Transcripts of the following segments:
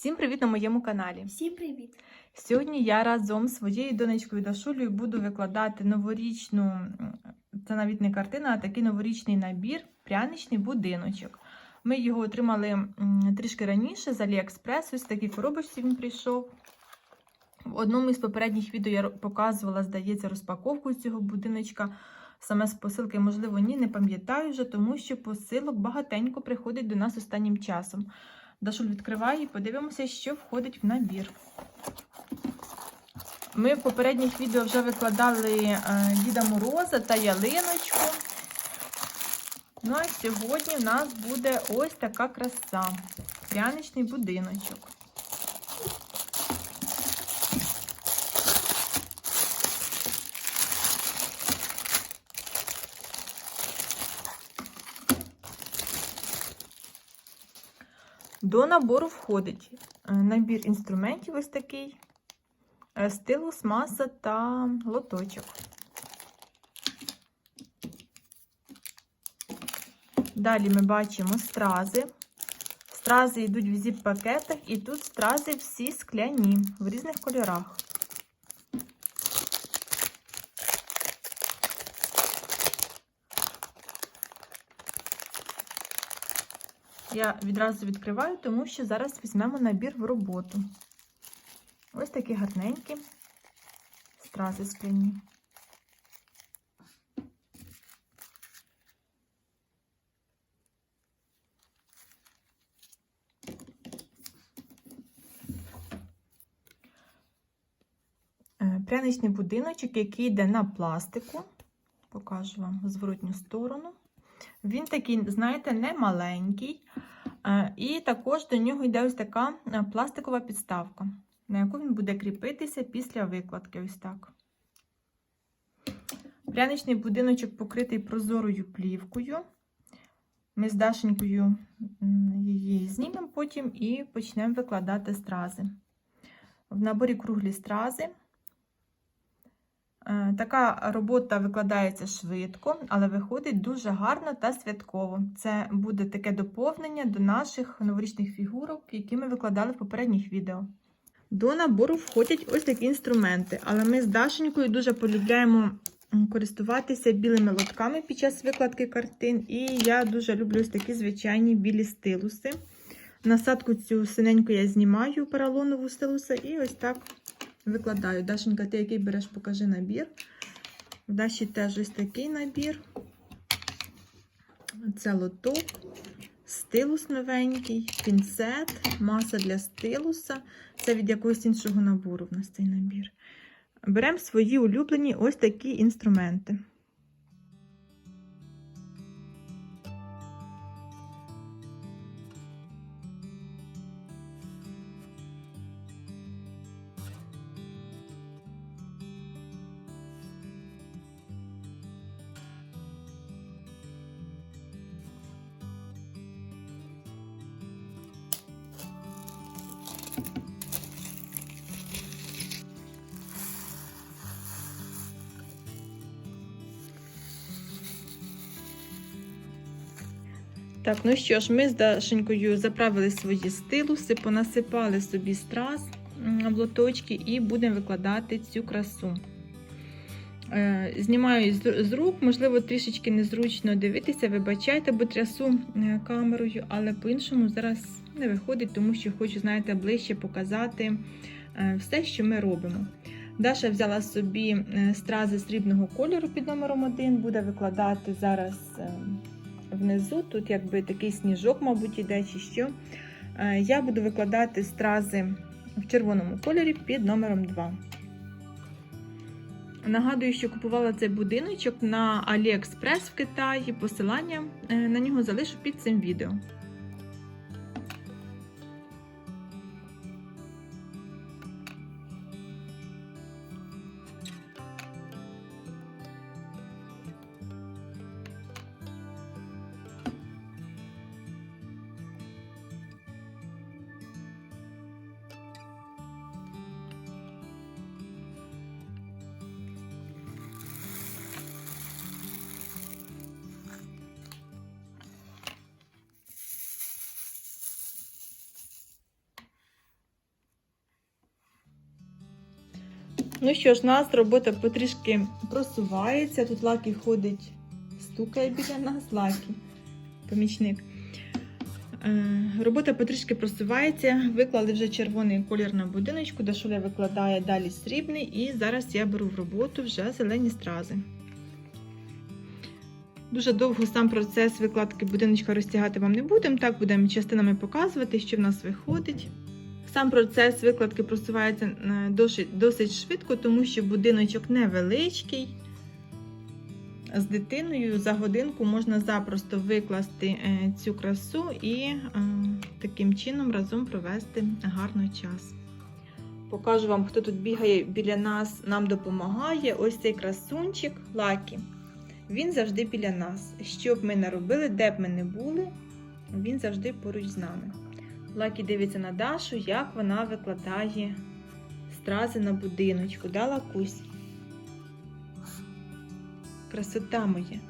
Всім привіт на моєму каналі. Всім привіт! Сьогодні я разом з своєю донечкою Дашулею буду викладати новорічну, це навіть не картина, а такий новорічний набір, пряничний будиночок. Ми його отримали трішки раніше з Аліекспрес. Ось такій коробочці він прийшов. В одному із попередніх відео я показувала, здається, розпаковку цього будиночка. Саме з посилки, можливо, ні, не пам'ятаю вже, тому що посилок багатенько приходить до нас останнім часом. Дашуль відкриває і подивимося, що входить в набір. Ми в попередніх відео вже викладали е, Діда Мороза та ялиночку. Ну а сьогодні в нас буде ось така краса. Пряничний будиночок. До набору входить е, набір інструментів ось такий, е, стилус, маса та лоточок. Далі ми бачимо стрази. Стрази йдуть в зіп-пакетах, і тут стрази всі скляні в різних кольорах. Я відразу відкриваю, тому що зараз візьмемо набір в роботу. Ось такі гарненькі стрази скляні. Е, Пряничний будиночок, який йде на пластику. Покажу вам зворотню сторону. Він такий, знаєте, не маленький. Е, І також до нього йде ось така е, пластикова підставка, на яку він буде кріпитися після викладки. Ось так. Пряничний будиночок покритий прозорою плівкою. Ми з Дашенькою її знімемо потім і почнемо викладати стрази. В наборі круглі стрази. Е, Така робота викладається швидко, але виходить дуже гарно та святково. Це буде таке доповнення до наших новорічних фігурок, які ми викладали в попередніх відео. До набору входять ось такі інструменти, але ми з Дашенькою дуже полюбляємо користуватися білими лотками під час викладки картин. І я дуже люблю ось такі звичайні білі стилуси. Насадку цю синеньку я знімаю поролонову стилуса і ось так викладаю. Дашенька, ти який береш, покажи набір. В Даші теж ось такий набір. Це лоток, стилус новенький, пінцет, маса для стилуса. Це від якогось іншого набору в нас цей набір. Беремо свої улюблені ось такі інструменти. Так, ну що ж, ми з Дашенькою заправили свої стилуси, понасипали собі страз в лоточки і будемо викладати цю красу. Е, Знімаю з рук, можливо, трішечки незручно дивитися, вибачайте, бо трясу е, камерою, але по-іншому зараз не виходить, тому що хочу, знаєте, ближче показати е, все, що ми робимо. Даша взяла собі стрази срібного кольору під номером 1, буде викладати зараз внизу. Тут якби такий сніжок, мабуть, іде чи що. Е, Я буду викладати стрази в червоному кольорі під номером 2. Нагадую, що купувала цей будиночок на AliExpress в Китаї. Посилання е, на нього залишу під цим відео. Ну що ж, у нас робота потрішки просувається. Тут Лакі ходить, стукає біля нас, Лакі, помічник. Е, Робота потрішки просувається. Виклали вже червоний колір на будиночку, Дашуля викладає далі срібний, і зараз я беру в роботу вже зелені стрази. Дуже довго сам процес викладки будиночка розтягати вам не будемо. Так будемо частинами показувати, що в нас виходить. Сам процес викладки просувається е, досить, швидко, тому що будиночок невеличкий. З дитиною за годинку можна запросто викласти е, цю красу і е, таким чином разом провести гарно час. Покажу вам, хто тут бігає біля нас, нам допомагає. Ось цей красунчик Лакі. Він завжди біля нас. Що б ми не робили, де б ми не були, він завжди поруч з нами. Лакі дивиться на Дашу, як вона викладає стрази на будиночку. Да, Лакусь? Красота моя.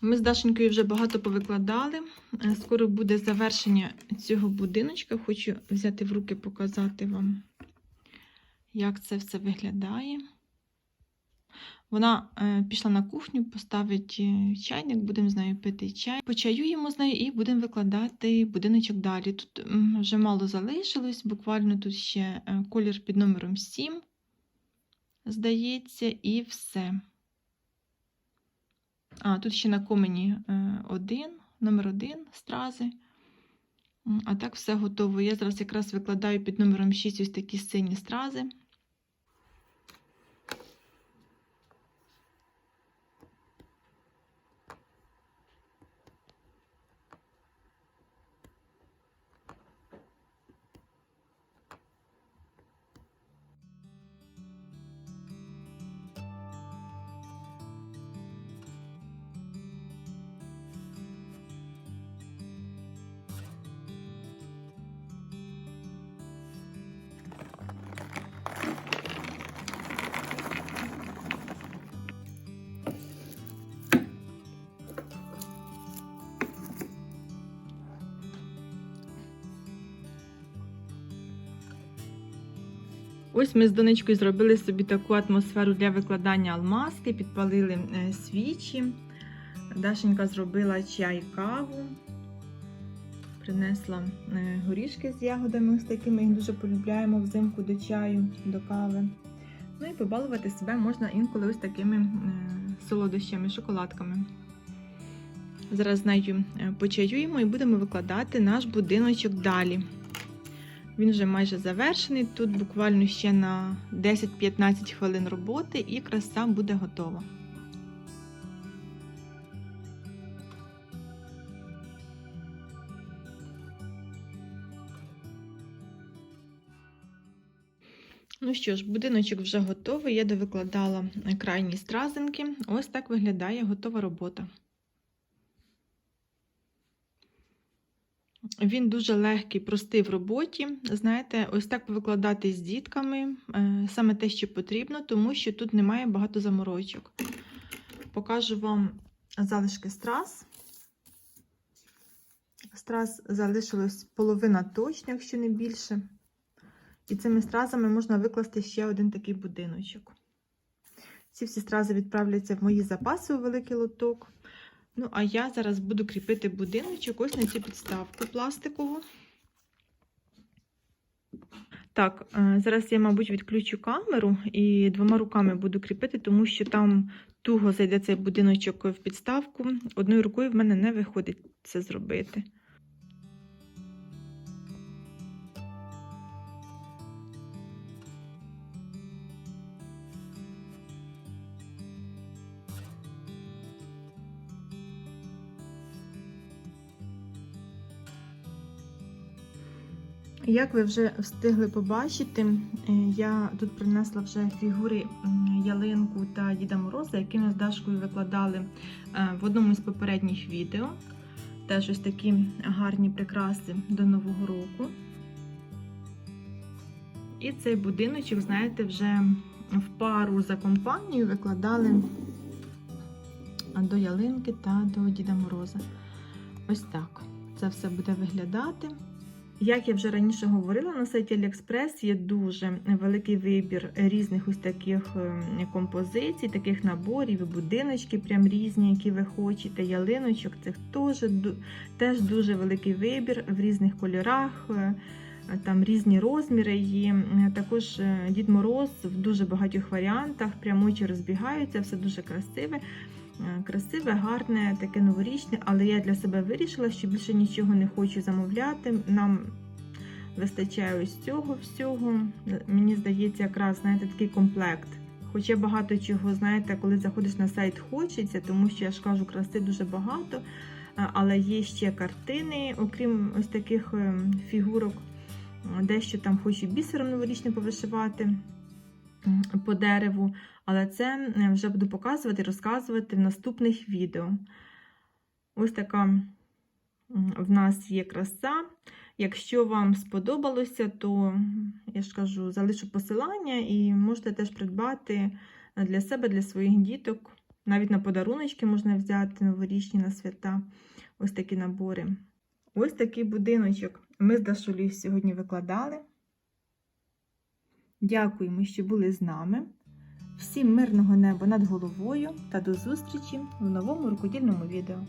Ми з Дашенькою вже багато повикладали. Е, Скоро буде завершення цього будиночка. Хочу взяти в руки, показати вам, як це все виглядає. Вона е, пішла на кухню, поставить е, чайник, будемо з нею пити чай. Почаюємо з нею і будемо викладати будиночок далі. Тут вже мало залишилось, буквально тут ще колір під номером 7, здається, і все. А, тут ще на комені е, один, номер один стрази. А так все готово. Я зараз якраз викладаю під номером 6 ось такі сині стрази. Ось ми з донечкою зробили собі таку атмосферу для викладання алмазки, підпалили е, свічі. Дашенька зробила чай каву, принесла е, горішки з ягодами, ось такими ми їх дуже полюбляємо взимку до чаю, до кави. Ну і побалувати себе можна інколи ось такими е, солодощами, шоколадками. Зараз з нею почаюємо і будемо викладати наш будиночок далі. Він вже майже завершений. Тут буквально ще на 10-15 хвилин роботи і краса буде готова. Ну що ж, будиночок вже готовий. Я довикладала крайні стразинки. Ось так виглядає готова робота. Він дуже легкий, простий в роботі. Знаєте, ось так викладати з дітками е, саме те, що потрібно, тому що тут немає багато заморочок. Покажу вам залишки страз. Страз залишилось половина точно, якщо не більше. І цими стразами можна викласти ще один такий будиночок. Ці всі стрази відправляться в мої запаси у великий лоток. Ну, а я зараз буду кріпити будиночок ось на цю підставку пластикову. Так, е, зараз я, мабуть, відключу камеру і двома руками буду кріпити, тому що там туго зайде цей будиночок в підставку. Одною рукою в мене не виходить це зробити. Як ви вже встигли побачити, е, я тут принесла вже фігури ялинку та Діда Мороза, які ми з Дашкою викладали е, в одному з попередніх відео. Теж ось такі гарні прикраси до Нового року. І цей будиночок, знаєте, вже в пару за компанію викладали до ялинки та до Діда Мороза. Ось так це все буде виглядати. Як я вже раніше говорила, на сайті AliExpress є дуже великий вибір різних ось таких е, композицій, таких наборів, і будиночки прям різні, які ви хочете. Ялиночок цих теж, теж дуже великий вибір в різних кольорах. е, Там різні розміри є. Також е, Дід Мороз в дуже багатьох варіантах, прям очі розбігаються, все дуже красиве. Е, Красиве, гарне, таке новорічне, але я для себе вирішила, що більше нічого не хочу замовляти. Нам вистачає ось цього всього. Мені здається, якраз знаєте, такий комплект. Хоча багато чого, знаєте, коли заходиш на сайт, хочеться, тому що я ж кажу, краси дуже багато. Е, Але є ще картини, окрім ось таких е, фігурок, Е, дещо там хочу бісером новорічним повишивати по дереву. Але це е, вже буду показувати і розказувати в наступних відео. Ось така в нас є краса. Якщо вам сподобалося, то я ж кажу, залишу посилання і можете теж придбати для себе, для своїх діток. Навіть на подаруночки можна взяти новорічні на свята. Ось такі набори. Ось такий будиночок ми з Дашулею сьогодні викладали. Дякуємо, що були з нами. Всім мирного неба над головою та до зустрічі в новому рукодільному відео.